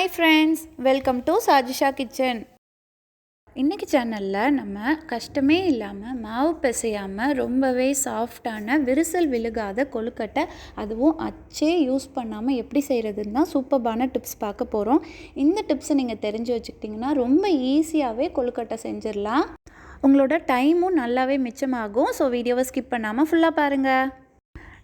Hi friends welcome to Sajisha kitchen இன்றைக்கி சேனலில் நம்ம கஷ்டமே இல்லாமல் மாவு பிசையாமல் ரொம்பவே சாஃப்டான விரிசல் விழுகாத கொழுக்கட்டை அதுவும் அச்சே யூஸ் பண்ணாமல் எப்படி செய்கிறதுன்னு தான் சூப்பர்பான டிப்ஸ் பார்க்க போகிறோம் இந்த டிப்ஸை நீங்கள் தெரிஞ்சு வச்சுக்கிட்டிங்கன்னா ரொம்ப ஈஸியாகவே கொழுக்கட்டை செஞ்சிடலாம். உங்களோட டைமும் நல்லாவே மிச்சமாகும். ஸோ வீடியோவை ஸ்கிப் பண்ணாமல் ஃபுல்லாக பாருங்கள்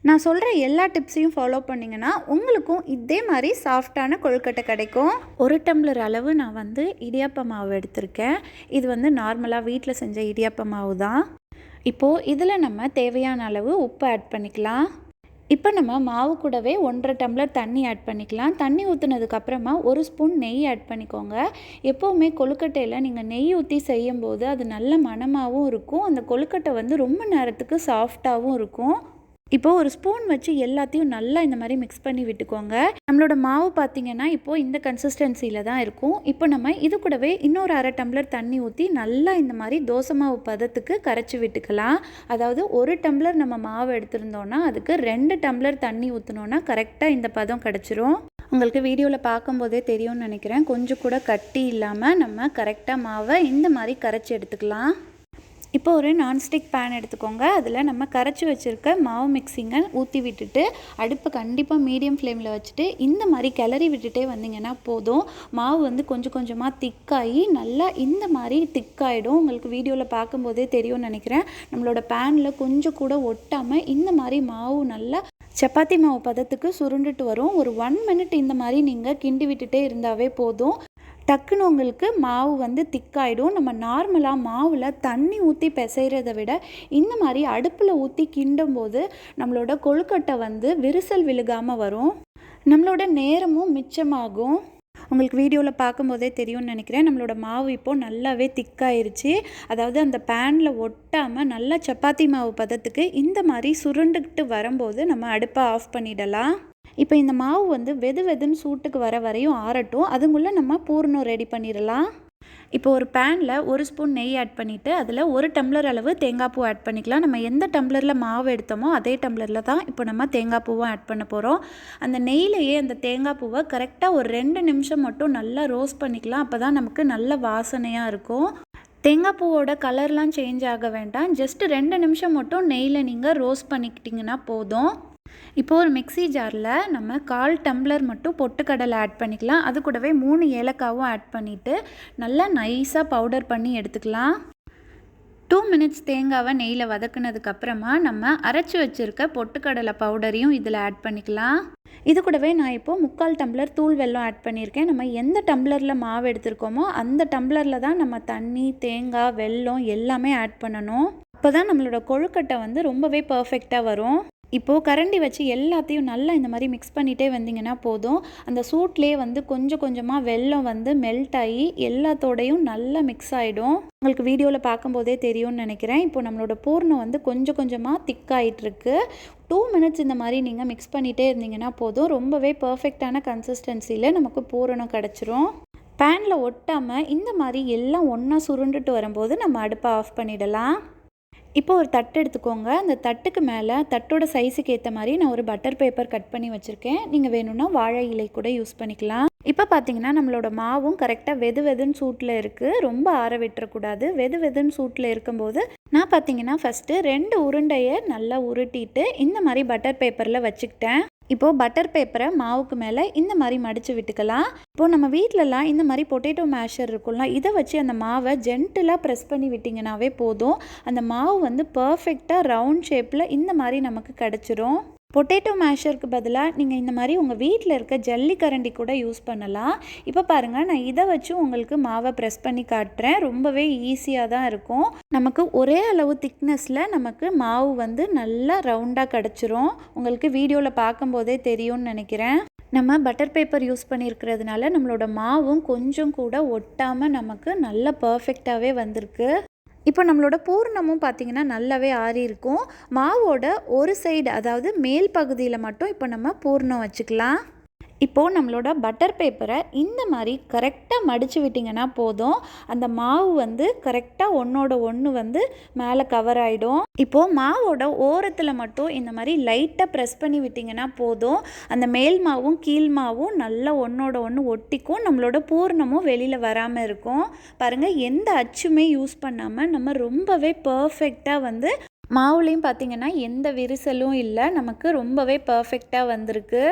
நான் சொல்கிற எல்லா டிப்ஸையும் ஃபாலோ பண்ணிங்கன்னா உங்களுக்கும் இதே மாதிரி சாஃப்டான கொழுக்கட்டை கிடைக்கும். ஒரு டம்ளர் அளவு நான் வந்து இடியாப்ப மாவு எடுத்திருக்கேன். இது வந்து நார்மலாக வீட்டில் செஞ்ச இடியாப்ப மாவு தான். இப்போது இதில் நம்ம தேவையான அளவு உப்பு ஆட் பண்ணிக்கலாம். இப்போ நம்ம மாவு கூடவே ஒன்றரை டம்ளர் தண்ணி ஆட் பண்ணிக்கலாம். தண்ணி ஊற்றுனதுக்கப்புறமா ஒரு ஸ்பூன் நெய் ஆட் பண்ணிக்கோங்க. எப்போவுமே கொழுக்கட்டையில் நீங்கள் நெய் ஊற்றி செய்யும்போது அது நல்ல மணமாகவும் இருக்கும். அந்த கொழுக்கட்டை வந்து ரொம்ப நேரத்துக்கு சாஃப்டாகவும் இருக்கும். இப்போது ஒரு ஸ்பூன் வச்சு எல்லாத்தையும் நல்லா இந்த மாதிரி மிக்ஸ் பண்ணி விட்டுக்கோங்க. நம்மளோட மாவு பார்த்தீங்கன்னா இப்போது இந்த கன்சிஸ்டன்சியில் தான் இருக்கும். இப்போ நம்ம இது கூடவே இன்னொரு அரை டம்ளர் தண்ணி ஊற்றி நல்லா இந்த மாதிரி தோசை மாவு பதத்துக்கு கரைச்சி விட்டுக்கலாம். அதாவது ஒரு டம்ளர் நம்ம மாவு எடுத்திருந்தோன்னா அதுக்கு ரெண்டு டம்ளர் தண்ணி ஊற்றினோன்னா கரெக்டாக இந்த பதம் கிடச்சிரும். உங்களுக்கு வீடியோவில் பார்க்கும்போதே தெரியும்னு நினைக்கிறேன். கொஞ்சம் கூட கட்டி இல்லாமல் நம்ம கரெக்டாக மாவை இந்த மாதிரி கரைச்சி எடுத்துக்கலாம். இப்போ ஒரு நான்ஸ்டிக் பேன் எடுத்துக்கோங்க. அதில் நம்ம கரைச்சி வச்சுருக்க மாவு மிக்சிங்கை ஊற்றி விட்டுட்டு அடுப்பை கண்டிப்பாக மீடியம் ஃப்ளேமில் வச்சுட்டு இந்த மாதிரி கிளறி விட்டுட்டே வந்தீங்கன்னா போதும். மாவு வந்து கொஞ்சம் கொஞ்சமாக திக்காகி நல்லா இந்த மாதிரி திக்காயிடும் உங்களுக்கு வீடியோவில் பார்க்கும்போதே தெரியும்னு நினைக்கிறேன். நம்மளோட பேனில் கொஞ்சம் கூட ஒட்டாமல் இந்த மாதிரி மாவு நல்லா சப்பாத்தி மாவு பதத்துக்கு சுருண்டுட்டு வரும். ஒரு ஒன் மினிட் இந்த மாதிரி நீங்கள் கிண்டி விட்டுட்டே இருந்தாவே போதும். டக்குன்னு உங்களுக்கு மாவு வந்து திக்காயிடும். நம்ம நார்மலாக மாவில் தண்ணி ஊற்றி பிசைகிறத விட இந்த மாதிரி அடுப்பில் ஊற்றி கிண்டும் போது நம்மளோட கொழுக்கட்டை வந்து விரிசல் விழுகாமல் வரும். நம்மளோட நேரமும் மிச்சமாகும். உங்களுக்கு வீடியோவில் பார்க்கும்போதே தெரியும்னு நினைக்கிறேன். நம்மளோட மாவு இப்போது நல்லாவே திக்காயிருச்சு. அதாவது அந்த பேனில் ஒட்டாமல் நல்லா சப்பாத்தி மாவு பதத்துக்கு இந்த மாதிரி சுருண்டுக்கிட்டு வரும்போது நம்ம அடுப்பை ஆஃப் பண்ணிடலாம். இப்போ இந்த மாவு வந்து வெது வெதுன்னு சூட்டுக்கு வர வரையும் ஆறட்டும். அதுக்குள்ளே நம்ம பூர்ணம் ரெடி பண்ணிடலாம். இப்போ ஒரு பேனில் ஒரு ஸ்பூன் நெய் ஆட் பண்ணிவிட்டு அதில் ஒரு டம்ளர் அளவு தேங்காய் பூ ஆட் பண்ணிக்கலாம். நம்ம எந்த டம்ளரில் மாவு எடுத்தோமோ அதே டம்ளரில் தான் இப்போ நம்ம தேங்காய் பூவும் ஆட் பண்ண போகிறோம் அந்த நெய்லையே அந்த தேங்காய் பூவை கரெக்டாக ஒரு ரெண்டு நிமிஷம் மட்டும் நல்லா ரோஸ்ட் பண்ணிக்கலாம். அப்போ தான் நமக்கு நல்ல வாசனையாக இருக்கும். தேங்காய் பூவோட கலர்லாம் சேஞ்ச் ஆக வேண்டாம். ஜஸ்ட் ரெண்டு நிமிஷம் மட்டும் நெய்யில் நீங்கள் ரோஸ்ட் பண்ணிக்கிட்டிங்கன்னா போதும். இப்போ ஒரு மிக்சி ஜாரில் நம்ம கால் டம்ளர் மட்டும் பொட்டுக்கடலை ஆட் பண்ணிக்கலாம். அது கூடவே மூணு ஏலக்காவும் ஆட் பண்ணிவிட்டு நல்லா நைஸாக பவுடர் பண்ணி எடுத்துக்கலாம். டூ மினிட்ஸ் தேங்காவை நெய்யில் வதக்குனதுக்கப்புறமா நம்ம அரைச்சி வச்சுருக்க பொட்டுக்கடலை பவுடரையும் இதில் ஆட் பண்ணிக்கலாம். இது கூடவே நான் இப்போது முக்கால் டம்ளர் தூள் வெல்லம் ஆட் பண்ணியிருக்கேன் நம்ம எந்த டம்ளரில் மாவு எடுத்திருக்கோமோ அந்த டம்ளரில் தான் நம்ம தண்ணி தேங்காய் வெல்லம் எல்லாமே ஆட் பண்ணணும். அப்போ தான் நம்மளோட கொழுக்கட்டை வந்து ரொம்பவே பர்ஃபெக்டாக வரும். இப்போது கரண்டி வச்சு எல்லாத்தையும் நல்லா இந்த மாதிரி மிக்ஸ் பண்ணிகிட்டே வந்தீங்கன்னா போதும். அந்த சூட்லேயே வந்து கொஞ்சம் கொஞ்சமாக வெல்லம் வந்து மெல்ட் ஆகி எல்லாத்தோடையும் நல்லா மிக்ஸ் ஆகிடும் உங்களுக்கு வீடியோவில் பார்க்கும்போதே தெரியும்னு நினைக்கிறேன். இப்போ நம்மளோட பூர்ணம் வந்து கொஞ்சம் கொஞ்சமாக திக்காயிட்ருக்கு டூ மினிட்ஸ் இந்த மாதிரி நீங்கள் மிக்ஸ் பண்ணிகிட்டே இருந்தீங்கன்னா போதும். ரொம்பவே பர்ஃபெக்டான கன்சிஸ்டன்சியில் நமக்கு பூரணம் கிடச்சிரும். பேனில் ஒட்டாமல் இந்த மாதிரி எல்லாம் ஒன்றா சுருண்டுட்டு வரும்போது நம்ம அடுப்பை ஆஃப் பண்ணிடலாம். இப்போ ஒரு தட்டு எடுத்துக்கோங்க. அந்த தட்டுக்கு மேலே தட்டோட சைஸுக்கு ஏற்ற மாதிரி நான் ஒரு பட்டர் பேப்பர் கட் பண்ணி வச்சுருக்கேன். நீங்கள் வேணும்னா வாழை இலை கூட யூஸ் பண்ணிக்கலாம். இப்போ பார்த்தீங்கன்னா நம்மளோட மாவும் கரெக்டாக வெது வெதுன்னு சூட்டில் இருக்குது ரொம்ப ஆற விட்டுறக்கூடாது. வெது வெதுன்னு சூட்டில் இருக்கும்போது நான் பார்த்தீங்கன்னா ஃபஸ்ட்டு ரெண்டு உருண்டையை நல்லா உருட்டிட்டு இந்த மாதிரி பட்டர் பேப்பரில் வச்சுக்கிட்டேன். இப்போது பட்டர் பேப்பரை மாவுக்கு மேலே இந்த மாதிரி மடித்து விட்டுக்கலாம். இப்போது நம்ம வீட்டிலலாம் இந்த மாதிரி பொட்டேட்டோ மேஷர் இருக்கும்ல இதை வச்சு அந்த மாவை ஜென்டிலாக ப்ரெஸ் பண்ணி விட்டிங்கனாவே போதும். அந்த மாவு வந்து பர்ஃபெக்டாக ரவுண்ட் ஷேப்பில் இந்த மாதிரி நமக்கு கிடச்சிரும். பொட்டேட்டோ மேஷருக்கு பதிலாக நீங்கள் இந்த மாதிரி உங்கள் வீட்டில் இருக்க ஜல்லி கரண்டி கூட யூஸ் பண்ணலாம். இப்போ பாருங்கள் நான் இதை வச்சு உங்களுக்கு மாவை ப்ரெஸ் பண்ணி காட்டுறேன். ரொம்பவே ஈஸியாக தான் இருக்கும். நமக்கு ஒரே அளவு திக்னஸில் நமக்கு மாவு வந்து நல்லா ரவுண்டாக கிடச்சிரும். உங்களுக்கு வீடியோவில் பார்க்கும்போதே தெரியும்னு நினைக்கிறேன். நம்ம பட்டர் பேப்பர் யூஸ் பண்ணியிருக்கிறதுனால நம்மளோட மாவும் கொஞ்சம் கூட ஒட்டாமல் நமக்கு நல்ல பர்ஃபெக்டாகவே வந்திருக்கு. இப்போ நம்மளோட பூர்ணமும் பார்த்திங்கன்னா நல்லாவே ஆறி இருக்கும். மாவோட ஒரு சைடு அதாவது மேல் பகுதியில் மட்டும் இப்போ நம்ம பூர்ணம் வச்சுக்கலாம். இப்போது நம்மளோட பட்டர் பேப்பரை இந்த மாதிரி கரெக்டாக மடித்து விட்டிங்கன்னா போதும். அந்த மாவு வந்து கரெக்டாக ஒன்றோட ஒன்று வந்து மேலே கவர் ஆகிடும் இப்போது மாவோட ஓரத்தில் மட்டும் இந்த மாதிரி லைட்டாக ப்ரெஸ் பண்ணி விட்டிங்கன்னா போதும். அந்த மேல் மாவும் கீழ் மாவும் நல்லா ஒன்றோட ஒன்று ஒட்டிக்கும். நம்மளோட பூர்ணமும் வெளியில் வராமல் இருக்கும். பாருங்கள் எந்த அச்சுமே யூஸ் பண்ணாமல் நம்ம ரொம்பவே பர்ஃபெக்டாக வந்து மாவுலேயும் பார்த்திங்கன்னா எந்த விரிசலும் இல்லை. நமக்கு ரொம்பவே பர்ஃபெக்டாக வந்திருக்கு.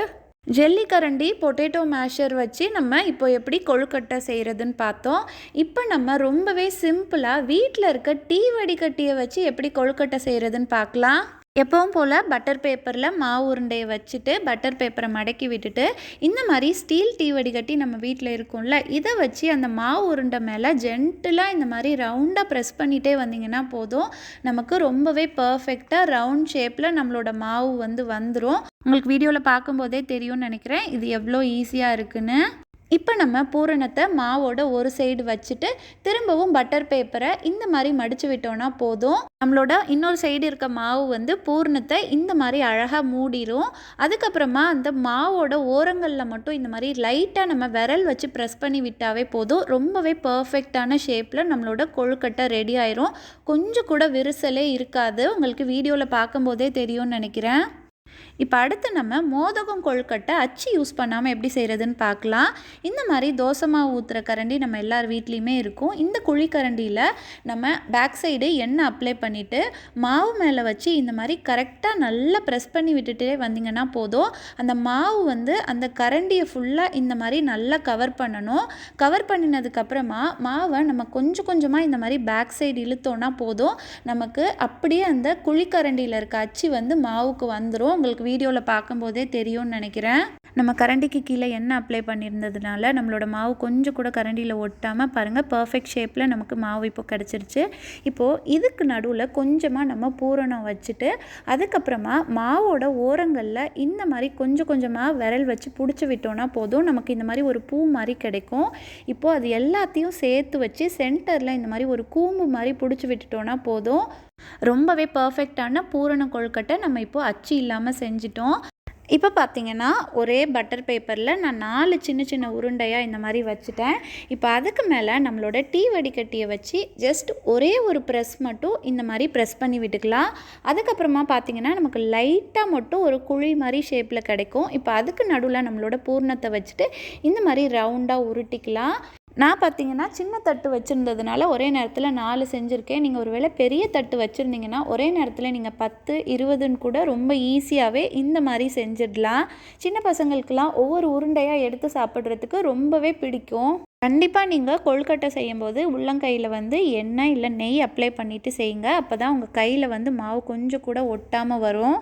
ஜெல்லி கரண்டி பொட்டேட்டோ மேஷர் வச்சு நம்ம இப்போ எப்படி கொழுக்கட்டை செய்கிறதுன்னு பார்த்தோம். இப்போ நம்ம ரொம்பவே சிம்பிளாக வீட்டில் இருக்க டீ வடிகட்டியை வச்சு எப்படி கொழுக்கட்டை செய்கிறதுன்னு பார்க்கலாம். எப்பவும் போல் பட்டர் பேப்பரில் மாவு உருண்டையை வச்சுட்டு பட்டர் பேப்பரை மடக்கி விட்டுட்டு இந்த மாதிரி ஸ்டீல் டீ வடிகட்டி நம்ம வீட்டில் இருக்கும்ல இதை வச்சு அந்த மாவு உருண்டை மேலே ஜென்டிலாக இந்த மாதிரி ரவுண்டாக ப்ரெஸ் பண்ணிகிட்டே வந்தீங்கன்னா போதும். நமக்கு ரொம்பவே பர்ஃபெக்டாக ரவுண்ட் ஷேப்பில் நம்மளோட மாவு வந்து வந்துடும் உங்களுக்கு வீடியோவில் பார்க்கும்போதே தெரியும்னு நினைக்கிறேன். இது எவ்வளோ ஈஸியாக இருக்குன்னு. இப்போ நம்ம பூரணத்தை மாவோட ஒரு சைடு வச்சுட்டு திரும்பவும் பட்டர் பேப்பரை இந்த மாதிரி மடித்து விட்டோம்னா போதும். நம்மளோட இன்னொரு சைடு இருக்க மாவு வந்து பூரணத்தை இந்த மாதிரி அழகாக மூடிடும் அதுக்கப்புறமா அந்த மாவோட ஓரங்களில் மட்டும் இந்த மாதிரி லைட்டாக நம்ம விரல் வச்சு ப்ரெஸ் பண்ணி விட்டாவே போதும். ரொம்பவே பர்ஃபெக்டான ஷேப்பில் நம்மளோட கொழுக்கட்டை ரெடி ஆயிரும். கொஞ்சம் கூட விரிசலே இருக்காது. உங்களுக்கு வீடியோவில் பார்க்கும்போதே தெரியும்னு நினைக்கிறேன். இப்போ அடுத்து நம்ம மோதகம் கொழுக்கட்டை அச்சு யூஸ் பண்ணாமல் எப்படி செய்கிறதுன்னு பார்க்கலாம். இந்த மாதிரி தோசை மாவு ஊற்றுற கரண்டி நம்ம எல்லார் வீட்லேயுமே இருக்கும். இந்த குழிக்கரண்டியில் நம்ம பேக் சைடு எண்ணெய் அப்ளை பண்ணிவிட்டு மாவு மேலே வச்சு இந்த மாதிரி கரெக்டாக நல்லா ப்ரெஸ் பண்ணி விட்டுட்டே வந்தீங்கன்னா போதும். அந்த மாவு வந்து அந்த கரண்டியை ஃபுல்லாக இந்த மாதிரி நல்லா கவர் பண்ணணும். கவர் பண்ணினதுக்கப்புறமா மாவை நம்ம கொஞ்சம் கொஞ்சமாக இந்த மாதிரி பேக் சைடு இழுத்தோன்னா போதும். நமக்கு அப்படியே அந்த குழிக்கரண்டியில் இருக்க அச்சு வந்து மாவுக்கு வந்துடும் உங்களுக்கு வீடியோவில் பார்க்கும்போதே தெரியும்னு நினைக்கிறேன். நம்ம கரண்டிக்கு கீழே எண்ணெய் அப்ளை பண்ணியிருந்ததுனால நம்மளோட மாவு கொஞ்சம் கூட கரண்டியில் ஒட்டாமல் பாருங்கள் பர்ஃபெக்ட் ஷேப்பில் நமக்கு மாவு இப்போ கிடச்சிருச்சு. இப்போது இதுக்கு நடுவில் கொஞ்சமாக நம்ம பூரணம் வச்சுட்டு அதுக்கப்புறமா மாவோட ஓரங்களில் இந்த மாதிரி கொஞ்சம் கொஞ்சமாக விரல் வச்சு பிடிச்சி விட்டோன்னா போதும். நமக்கு இந்த மாதிரி ஒரு பூ மாதிரி கிடைக்கும். இப்போது அது எல்லாத்தையும் சேர்த்து வச்சு சென்டரில் இந்த மாதிரி ஒரு கூம்பு மாதிரி பிடிச்சி விட்டுட்டோன்னா போதும். ரொம்பவே பர்ஃபெக்டான பூரண கொழுக்கட்டை நம்ம இப்போது அச்சு இல்லாமல் செஞ்சிட்டோம். இப்போ பார்த்தீங்கன்னா ஒரே பட்டர் பேப்பரில் நான் நாலு சின்ன சின்ன உருண்டையாக இந்த மாதிரி வச்சுட்டேன். இப்போ அதுக்கு மேலே நம்மளோட டீ வடிகட்டியை வச்சு ஜஸ்ட் ஒரே ஒரு ப்ரெஸ் மட்டும் இந்த மாதிரி ப்ரெஸ் பண்ணி விட்டுக்கலாம். அதுக்கப்புறமா பார்த்தீங்கன்னா நமக்கு லைட்டாக மட்டும் ஒரு குழி மாதிரி ஷேப்பில் கிடைக்கும். இப்போ அதுக்கு நடுவில் நம்மளோட பூர்ணத்தை வச்சுட்டு இந்த மாதிரி ரவுண்டாக உருட்டிக்கலாம். நான் பார்த்தீங்கன்னா சின்ன தட்டு வச்சுருந்ததுனால ஒரே நேரத்தில் நாலு செஞ்சுருக்கேன். நீங்கள் ஒரு வேளை பெரிய தட்டு வச்சுருந்தீங்கன்னா ஒரே நேரத்தில் நீங்கள் பத்து இருபதுன்னு கூட ரொம்ப ஈஸியாகவே இந்த மாதிரி செஞ்சிடலாம். சின்ன பசங்களுக்கெல்லாம் ஒவ்வொரு உருண்டையாக எடுத்து சாப்பிட்றதுக்கு ரொம்பவே பிடிக்கும். கண்டிப்பாக நீங்கள் கொழுக்கட்டை செய்யும்போது உள்ளங்கையில் வந்து எண்ணெய் இல்லை நெய் அப்ளை பண்ணிவிட்டு செய்யுங்க. அப்போ தான் உங்கள் கையில் வந்து மாவு கொஞ்சம் கூட ஒட்டாமல் வரும்.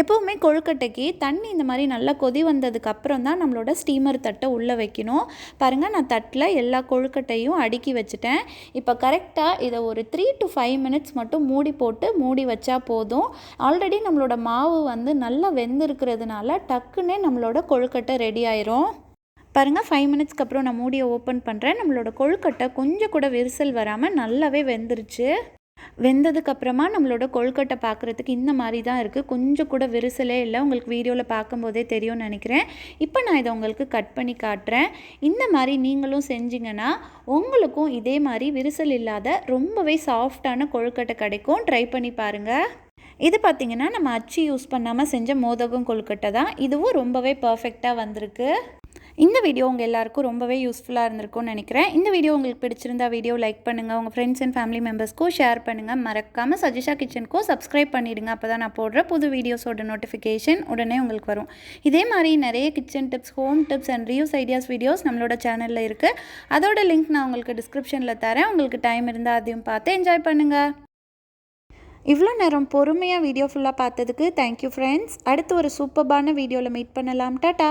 எப்போவுமே கொழுக்கட்டைக்கு தண்ணி இந்த மாதிரி நல்லா கொதி வந்ததுக்கு அப்புறம் தான் நம்மளோட ஸ்டீமர் தட்டை உள்ளே வைக்கணும். பாருங்கள் நான் தட்டில் எல்லா கொழுக்கட்டையும் அடுக்கி வச்சுட்டேன். இப்போ கரெக்டாக இதை ஒரு த்ரீ டு ஃபைவ் மினிட்ஸ் மட்டும் மூடி போட்டு மூடி வச்சா போதும். ஆல்ரெடி நம்மளோட மாவு வந்து நல்லா வெந்திருக்கிறதுனால டக்குன்னே நம்மளோட கொழுக்கட்டை ரெடி ஆயிரும். பாருங்கள் ஃபைவ் மினிட்ஸ்க்கு அப்புறம் நான் மூடியை ஓப்பன் பண்ணுறேன் நம்மளோட கொழுக்கட்டை கொஞ்சம் கூட விரிசல் வராமல் நல்லாவே வெந்துருச்சு. வெந்ததுக்கப்புறமா நம்மளோட கொழுக்கட்டை பார்க்குறதுக்கு இந்த மாதிரி தான் இருக்குது கொஞ்சம் கூட விரிசலே இல்லை. உங்களுக்கு வீடியோவில் பார்க்கும்போதே தெரியும்னு நினைக்கிறேன். இப்போ நான் இதை உங்களுக்கு கட் பண்ணி காட்டுறேன். இந்த மாதிரி நீங்களும் செஞ்சிங்கன்னா உங்களுக்கும் இதே மாதிரி விரிசல் இல்லாத ரொம்பவே சாஃப்டான கொழுக்கட்டை கிடைக்கும். ட்ரை பண்ணி பாருங்கள் இது பார்த்திங்கன்னா நம்ம அச்சு யூஸ் பண்ணாமல் செஞ்ச மோதகம் கொழுக்கட்டை தான். இதுவும் ரொம்பவே பர்ஃபெக்டாக வந்திருக்கு. இந்த வீடியோ உங்கள் எல்லாருக்கும் ரொம்பவே யூஸ்ஃபுல்லாக இருந்திருக்கும்னு நினைக்கிறேன். இந்த வீடியோ உங்களுக்கு பிடிச்சிருந்தா வீடியோ லைக் பண்ணுங்கள் உங்கள் ஃப்ரெண்ட்ஸ் அண்ட் ஃபேமிலி மெம்பர்ஸ்க்கும் ஷேர் பண்ணுங்கள் மறக்காமல் சஜிஷா கிச்சனுக்கும் சப்ஸ்கிரைப் பண்ணிவிடுங்க அப்போ தான் நான் போடுற புது வீடியோஸோட நோட்டிஃபிகேஷன் உடனே உங்களுக்கு வரும். இதே மாதிரி நிறைய kitchen tips home tips and reuse ideas videos நம்மளோட சேனலில் இருக்குது அதோட லிங்க் நான் உங்களுக்கு டிஸ்கிரிப்ஷனில் தரேன். உங்களுக்கு டைம் இருந்தால் அதையும் பார்த்து என்ஜாய் பண்ணுங்கள் இவ்வளோ நேரம் பொறுமையாக வீடியோ ஃபுல்லாக பார்த்ததுக்கு தேங்க்யூ ஃப்ரெண்ட்ஸ் அடுத்து ஒரு சூப்பர்பான வீடியோவில் மீட் பண்ணலாம். டாட்டா